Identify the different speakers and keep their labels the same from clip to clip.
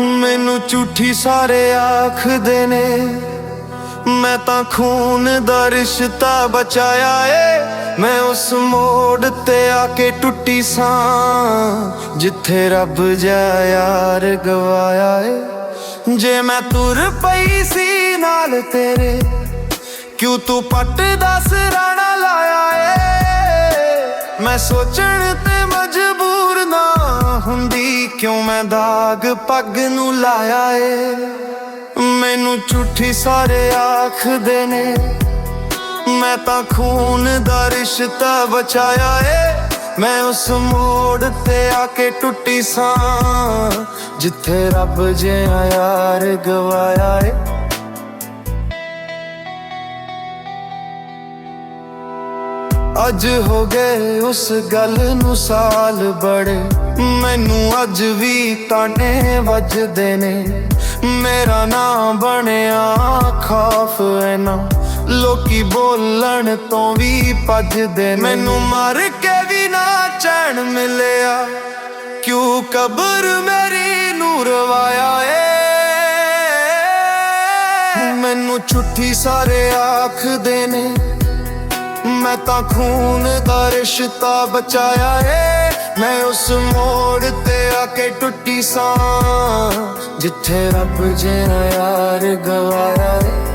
Speaker 1: ਮੈਨੂੰ ਝੂਠੀ ਸਾਰੇ ਆਖਦੇ ਨੇ। ਮੈਂ ਤਾਂ ਖੂਨ ਦਾ ਰਿਸ਼ਤਾ ਬਚਾਇਆ ਏ। ਮੈਂ ਉਸ ਮੋੜ ਤੇ ਆ ਕੇ ਟੁੱਟੀ ਸਾਂ। ਜਿੱਥੇ ਰੱਬ ਜਾ ਯਾਰ ਗਵਾਇਆ ਏ। ਜੇ ਮੈਂ ਤੁਰ ਪਈ ਸੀ ਨਾਲ ਤੇਰੇ, ਕਿਉਂ ਤੂੰ ਪੱਟ ਦਾ ਸਰਾਣਾ ਲਾਇਆ ਏ? ਮੈਂ ਸੋਚਣ ਕਿਉਂ ਮੈਂ ਦਾਗ ਪੱਗ ਨੂੰ ਲਾਇਆ ਏ? ਮੈਨੂੰ ਝੂਠੀ ਸਾਰੇ ਆਖਦੇ ਨੇ। ਮੈਂ ਤਾਂ ਖੂਨ ਦਾ ਰਿਸ਼ਤਾ ਬਚਾਇਆ ਏ। ਮੈਂ ਉਸ ਮੋੜ ਤੇ ਆ ਕੇ ਟੁੱਟੀ ਸਾਂ। ਜਿੱਥੇ ਰੱਬ ਜਿਹਾ ਯਾਰ ਗਵਾਇਆ ਏ। ਅੱਜ ਹੋ ਗਏ ਉਸ ਗੱਲ ਨੂੰ ਸਾਲ ਬੜੇ। ਮੈਨੂੰ ਅੱਜ ਵੀ ਤਾਣੇ ਵੱਜਦੇ ਨੇ। ਮੇਰਾ ਨਾਮ ਬਣਿਆ ਖੌਫ ਐ ਲੋਕੀ ਬੋਲਣ ਤੋਂ ਵੀ ਭੱਜਦੇ ਨੇ। ਮੈਨੂੰ ਮਰ ਕੇ ਵੀ ਨਾ ਚੈਨ ਮਿਲਿਆ। ਕਿਉਂ ਕਬਰ ਮੇਰੀ ਨੂੰ ਰਵਾਇਆ ਏ। ਮੈਨੂੰ ਛੁੱਟੀ ਸਾਰੇ ਆਖਦੇ ਨੇ। ਮੈਂ ਤਾਂ ਖੂਨ ਦਾ ਰਿਸ਼ਤਾ ਬਚਾਇਆ ਏ। ਮੈਂ ਉਸ ਮੋੜ ਤੇ ਆ ਕੇ ਟੁੱਟੀ ਸਾਂ। ਜਿੱਥੇ ਰੱਬ ਜਿਹਾ ਯਾਰ ਗਵਾਇਆ ਏ।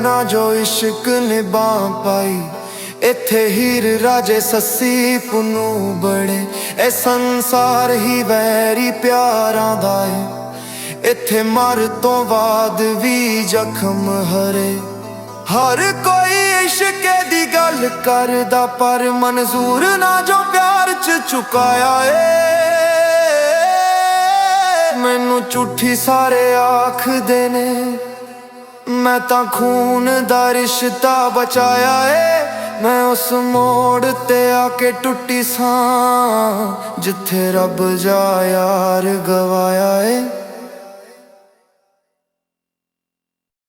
Speaker 1: ਨਾ ਜੋ ਇਸ਼ਕ ਨਿਭਾ ਪਾਈ। ਇੱਥੇ ਹੀਰ ਰਾਜੇ ਸੱਸੀ ਪੁੰਨੂ ਬੜੇ ਇਹ ਸੰਸਾਰ ਹੀ ਵੈਰੀ ਪਿਆਰਾਂ ਦਾ ਏ। ਇੱਥੇ ਮਰ ਤੋਂ ਬਾਅਦ ਵੀ ਜ਼ਖਮ ਹਰੇ। ਹਰ ਕੋਈ ਇਸ਼ਕ ਦੀ ਗੱਲ ਕਰਦਾ, ਪਰ ਮਨਜ਼ੂਰ ਨਾ ਜੋ ਪਿਆਰ ਚ ਚੁਕਾਇਆ ਏ। ਮੈਨੂੰ ਝੂਠੀ ਸਾਰੇ ਆਖਦੇ ਨੇ। ਮੈਂ ਤਾਂ ਖੂਨ ਦਾ ਰਿਸ਼ਤਾ ਬਚਾਇਆ ਏ। ਮੈਂ ਉਸ ਮੋੜ ਤੇ ਆ ਕੇ ਟੁੱਟੀ ਸਾਂ, ਜਿੱਥੇ ਰੱਬ ਜਾ ਯਾਰ ਗਵਾਇਆ ਏ।